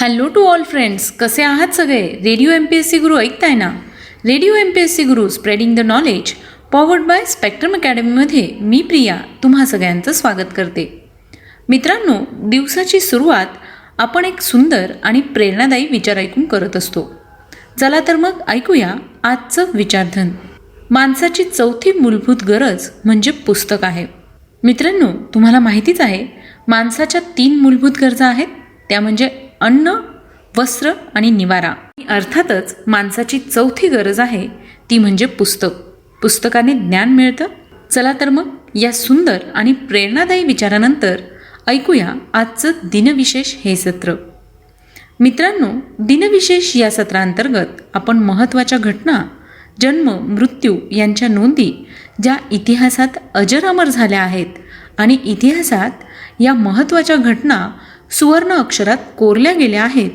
Hello to all friends कसे आहात सगळे? Radio M P S C Guru ऐकताय ना? Radio M P S C Guru spreading the knowledge powered by Spectrum अकॅडमीमध्ये मी प्रिया तुम्हा सगळ्यांचं स्वागत करते. मित्रांनो दिवसाची सुरुवात आपण एक सुंदर आणि प्रेरणादायी विचार ऐकून करत असतो. चला तर मग ऐकूया आजचं विचारधन. माणसाची चौथी मूलभूत गरज म्हणजे पुस्तक आहे. मित्रांनो तुम्हाला माहितीच आहे माणसाच्या तीन मूलभूत गरजा आहेत त्या म्हणजे अन्न वस्त्र आणि निवारा. अर्थातच माणसाची चौथी गरज आहे ती म्हणजे पुस्तक. पुस्तकाने ज्ञान मिळतं. चला तर मग या सुंदर आणि प्रेरणादायी विचारानंतर ऐकूया आजचं दिनविशेष हे सत्र. मित्रांनो दिनविशेष या सत्रांतर्गत आपण महत्त्वाच्या घटना जन्म मृत्यू यांच्या नोंदी ज्या इतिहासात अजरामर झाल्या आहेत आणि इतिहासात या महत्त्वाच्या घटना सुवर्ण अक्षरात कोरल्या गेल्या आहेत.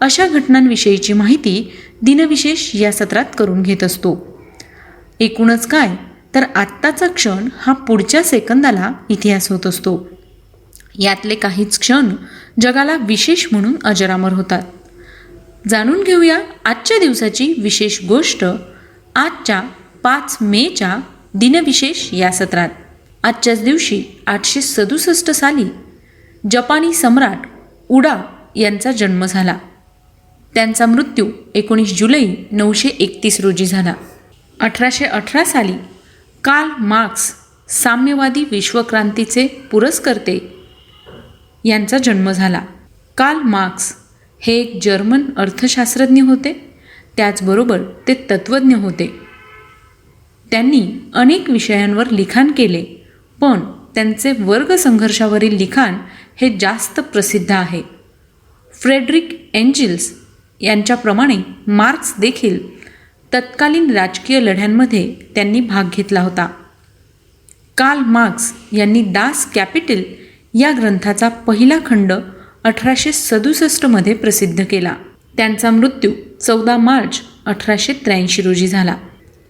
अशा घटनांविषयीची माहिती दिनविशेष या सत्रात करून घेत असतो. एकूणच काय तर आत्ताचा क्षण हा पुढच्या सेकंदाला इतिहास होत असतो. यातले काहीच क्षण जगाला विशेष म्हणून अजरामर होतात. जाणून घेऊया आजच्या दिवसाची विशेष गोष्ट आजच्या पाच मेच्या दिनविशेष या सत्रात. आजच्याच दिवशी आठशे सदुसष्ट साली जपानी सम्राट उडा यांचा जन्म झाला. त्यांचा मृत्यू एकोणीस जुलै नऊशे एकतीस रोजी झाला. अठराशे अठरा साली कार्ल मार्क्स साम्यवादी विश्वक्रांतीचे पुरस्कर्ते यांचा जन्म झाला. कार्ल मार्क्स हे एक जर्मन अर्थशास्त्रज्ञ होते. त्याचबरोबर ते तत्त्वज्ञ होते. त्यांनी अनेक विषयांवर लिखाण केले पण त्यांचे वर्ग संघर्षावरील लिखाण हे जास्त प्रसिद्ध आहे. फ्रेडरिक एंजिल्स यांच्याप्रमाणे मार्क्स देखील तत्कालीन राजकीय लढ्यांमध्ये त्यांनी भाग घेतला होता. कार्ल मार्क्स यांनी दास कॅपिटल या ग्रंथाचा पहिला खंड अठराशे सदुसष्टमध्ये प्रसिद्ध केला. त्यांचा मृत्यू चौदा मार्च अठराशे त्र्याऐंशी रोजी झाला.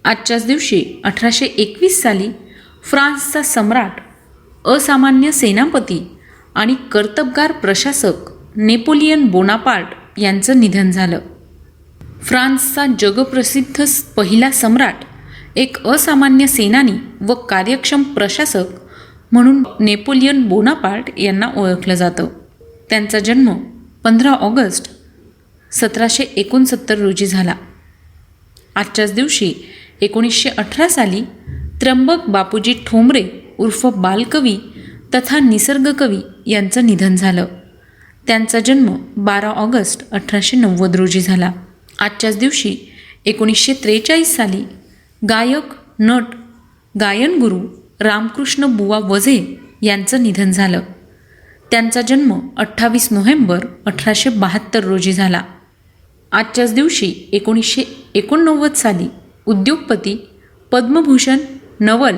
आजच्याच दिवशी अठराशे एकवीस साली फ्रान्सचा सम्राट असामान्य सेनापती आणि कर्तबगार प्रशासक नेपोलियन बोनापार्ट यांचं निधन झालं. फ्रान्सचा जगप्रसिद्ध पहिला सम्राट एक असामान्य सेनानी व कार्यक्षम प्रशासक म्हणून नेपोलियन बोनापार्ट यांना ओळखलं जातं. त्यांचा जन्म पंधरा ऑगस्ट सतराशे एकोणसत्तर रोजी झाला. आजच्याच दिवशी एकोणीसशे अठरा साली त्र्यंबक बापूजी ठोंबरे उर्फ बालकवी तथा निसर्गकवी यांचं निधन झालं. त्यांचा जन्म बारा ऑगस्ट अठराशे नव्वद रोजी झाला. आजच्याच दिवशी एकोणीसशे त्रेचाळीस साली गायक नट गायनगुरू रामकृष्ण बुवा वझे यांचं निधन झालं. त्यांचा जन्म अठ्ठावीस नोव्हेंबर अठराशे बहात्तर रोजी झाला. आजच्याच दिवशी एकोणीसशे एकोणनव्वद साली उद्योगपती पद्मभूषण नवल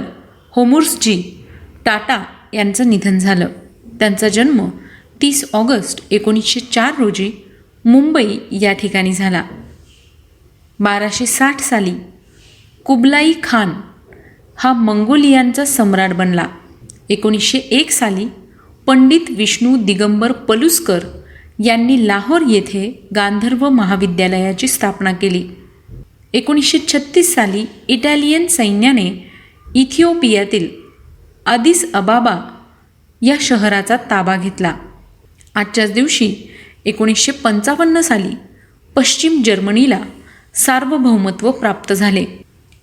होमुर्सजी टाटा यांचं निधन झालं. त्यांचा जन्म तीस ऑगस्ट एकोणीसशे चार रोजी मुंबई या ठिकाणी झाला. बाराशे साठ साली कुबलाई खान हा मंगोलियांचा सम्राट बनला. एकोणीसशे एक साली पंडित विष्णू दिगंबर पलुस्कर यांनी लाहोर येथे गांधर्व महाविद्यालयाची स्थापना केली. एकोणीसशे छत्तीस साली इटालियन सैन्याने इथिओपियातील अदिस अबाबा या शहराचा ताबा घेतला. आजच्याच दिवशी एकोणीसशे पंचावन्न साली पश्चिम जर्मनीला सार्वभौमत्व प्राप्त झाले.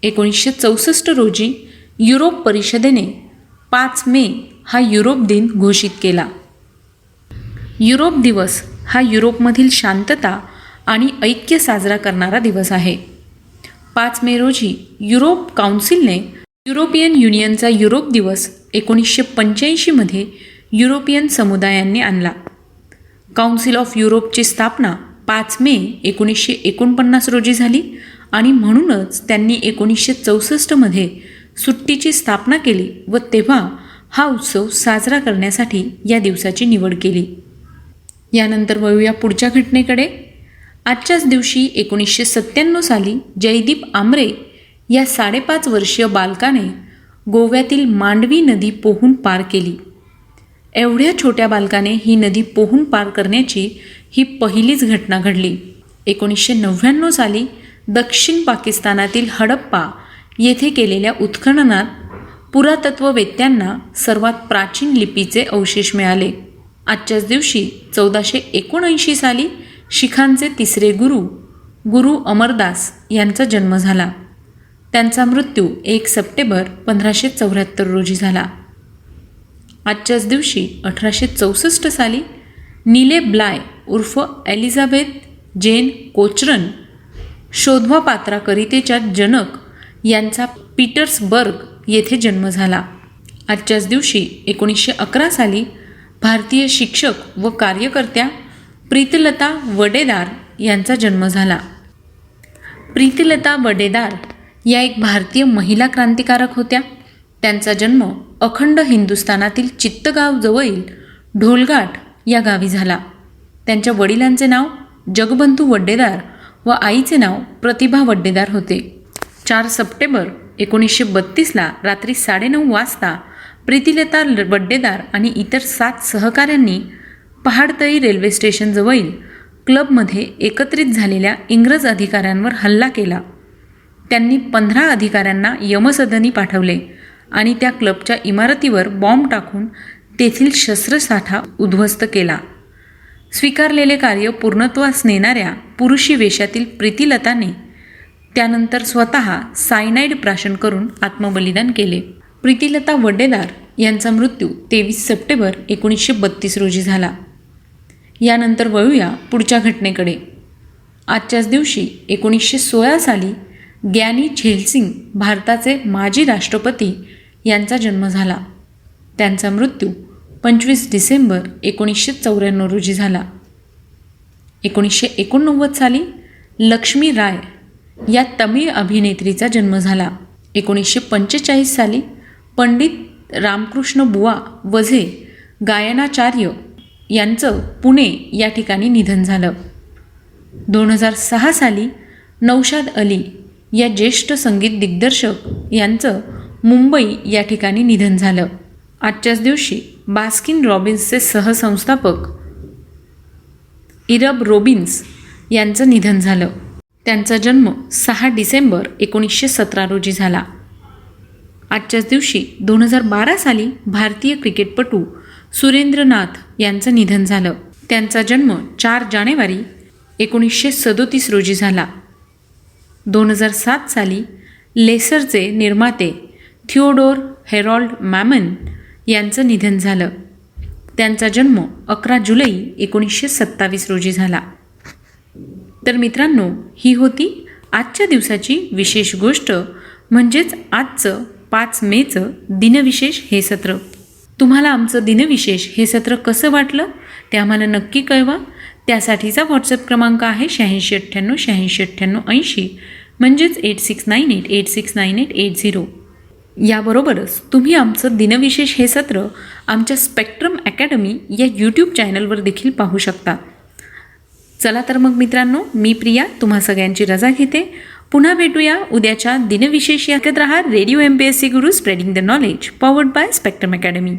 एकोणीसशे चौसष्ट रोजी युरोप परिषदेने पाच मे हा युरोप दिन घोषित केला. युरोप दिवस हा युरोपमधील शांतता आणि ऐक्य साजरा करणारा दिवस आहे. पाच मे रोजी युरोप काउन्सिलने युरोपियन युनियनचा युरोप दिवस एकोणीसशे पंच्याऐंशीमध्ये युरोपियन समुदायांनी आणला. काउन्सिल ऑफ युरोपची स्थापना पाच मे एकोणीसशे एकोणपन्नास रोजी झाली आणि म्हणूनच त्यांनी एकोणीसशे चौसष्टमध्ये सुट्टीची स्थापना केली व तेव्हा हा उत्सव साजरा करण्यासाठी या दिवसाची निवड केली. यानंतर वळूया पुढच्या घटनेकडे. आजच्याच दिवशी एकोणीसशे सत्त्याण्णव साली जयदीप आमरे या साडेपाच वर्षीय बालकाने गोव्यातील मांडवी नदी पोहून पार केली. एवढ्या छोट्या बालकाने ही नदी पोहून पार करण्याची ही पहिलीच घटना घडली. एकोणीसशे नव्याण्णव साली दक्षिण पाकिस्तानातील हडप्पा येथे केलेल्या उत्खननात पुरातत्ववेत्यांना सर्वात प्राचीन लिपीचे अवशेष मिळाले. आजच्याच दिवशी चौदाशे एकोणऐंशी साली शिखांचे तिसरे गुरु गुरु अमरदास यांचा जन्म झाला. त्यांचा मृत्यू एक सप्टेंबर पंधराशे चौऱ्याहत्तर रोजी झाला. आजच्याच दिवशी अठराशे चौसष्ट साली नीले ब्लाय उर्फ एलिझाबेथ जेन कोचरन शोधवा पात्राकरितेच्या जनक यांचा पीटर्सबर्ग येथे जन्म झाला. आजच्याच दिवशी एकोणीसशे अकरा साली भारतीय शिक्षक व कार्यकर्त्या प्रीतलता वडेदार यांचा जन्म झाला. प्रीतिलता वडेदार या एक भारतीय महिला क्रांतिकारक होत्या. त्यांचा जन्म अखंड हिंदुस्थानातील चित्तगाव जवळील ढोलघाट या गावी झाला. त्यांच्या वडिलांचे नाव जगबंधू वड्डेदार व आईचे नाव प्रतिभा वड्डेदार होते. चार सप्टेंबर एकोणीसशे बत्तीसला रात्री साडेनऊ वाजता प्रीतिलता ल- वड्डेदार आणि इतर सात सहकाऱ्यांनी पहाडतळी रेल्वे स्टेशनजवळील क्लबमध्ये एकत्रित झालेल्या इंग्रज अधिकाऱ्यांवर हल्ला केला. त्यांनी पंधरा अधिकाऱ्यांना यमसदनी पाठवले आणि त्या क्लबच्या इमारतीवर बॉम्ब टाकून तेथील शस्त्रसाठा उद्ध्वस्त केला. स्वीकारलेले कार्य पूर्णत्वास नेणाऱ्या पुरुषी वेशातील प्रीतिलताने त्यानंतर स्वतः सायनाईड प्राशन करून आत्मबलिदान केले. प्रीतिलता वड्डेदार यांचा मृत्यू तेवीस सप्टेंबर एकोणीसशे बत्तीस रोजी झाला. यानंतर वळूया पुढच्या घटनेकडे. आजच्याच दिवशी एकोणीसशे सोळा साली ग्यानी झेलसिंग भारताचे माजी राष्ट्रपती यांचा जन्म झाला. त्यांचा मृत्यू पंचवीस डिसेंबर एकोणीसशे चौऱ्याण्णव रोजी झाला. एकोणीसशे एकोणनव्वद साली लक्ष्मी राय या तमिळ अभिनेत्रीचा जन्म झाला. एकोणीसशे पंचेचाळीस साली पंडित रामकृष्ण बुवा वझे गायनाचार्य यांचं पुणे या ठिकाणी निधन झालं. दोन हजार सहा साली नौशाद अली या ज्येष्ठ संगीत दिग्दर्शक यांचं मुंबई या ठिकाणी निधन झालं. आजच्याच दिवशी बास्किन रॉबिन्सचे सहसंस्थापक इरब रोबिन्स यांचं निधन झालं. त्यांचा जन्म सहा डिसेंबर एकोणीसशे सतरा रोजी झाला. आजच्याच दिवशी दोन हजार बारा साली भारतीय क्रिकेटपटू सुरेंद्रनाथ यांचं निधन झालं. त्यांचा जन्म चार जानेवारी एकोणीसशे सदोतीस रोजी झाला. दोन हजार सात साली लेसरचे निर्माते थिओडोर हेरॉल्ड मॅमन यांचं निधन झालं. त्यांचा जन्म अकरा जुलै एकोणीसशे सत्तावीस रोजी झाला. तर मित्रांनो ही होती आजच्या दिवसाची विशेष गोष्ट म्हणजेच आजचं पाच मेचं दिनविशेष हे सत्र. तुम्हाला आमचं दिनविशेष हे सत्र कसं वाटलं ते आम्हाला नक्की कळवा. त्यासाठीचा व्हॉट्सअप क्रमांक आहे शहाऐंशी अठ्ठ्याण्णव शहाऐंशी अठ्ठ्याण्णव ऐंशी. म्हणजेच eight six nine eight eight six nine eight eight zero याबरोबरच तुम्ही आमचं दिनविशेष हे सत्र आमच्या स्पेक्ट्रम अकॅडमी या यूट्यूब चॅनलवर देखील पाहू शकता. चला तर मग मित्रांनो मी प्रिया तुम्हा सगळ्यांची रजा घेते. पुन्हा भेटूया उद्याच्या दिनविशेष याकत रहा radio M P S C Guru spreading the knowledge powered by spectrum academy